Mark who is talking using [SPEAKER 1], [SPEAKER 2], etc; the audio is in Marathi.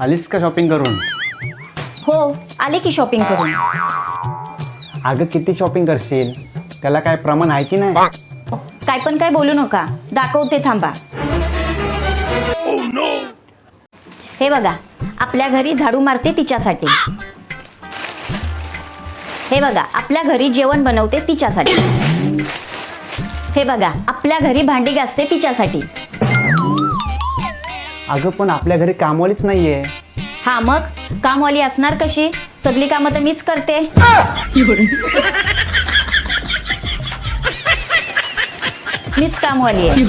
[SPEAKER 1] आलीस का शॉपिंग करून?
[SPEAKER 2] हो आले की शॉपिंग करून.
[SPEAKER 1] अगं किती शॉपिंग करशील? त्याला काय प्रमाण आहे की नाही?
[SPEAKER 2] काय पण काय बोलू नका. दाखवते थांबा. हे बघा आपल्या घरी झाडू मारते तिच्यासाठी. हे बघा आपल्या घरी जेवण बनवते तिच्यासाठी. हे बघा आपल्या घरी भांडी घासते तिच्यासाठी.
[SPEAKER 1] अगं पण आपल्या घरी कामवालीच नाहीये.
[SPEAKER 2] हा मग? कामवाली असणार कशी? सगळी कामं तर मीच करते. मीच कामवाली आहे.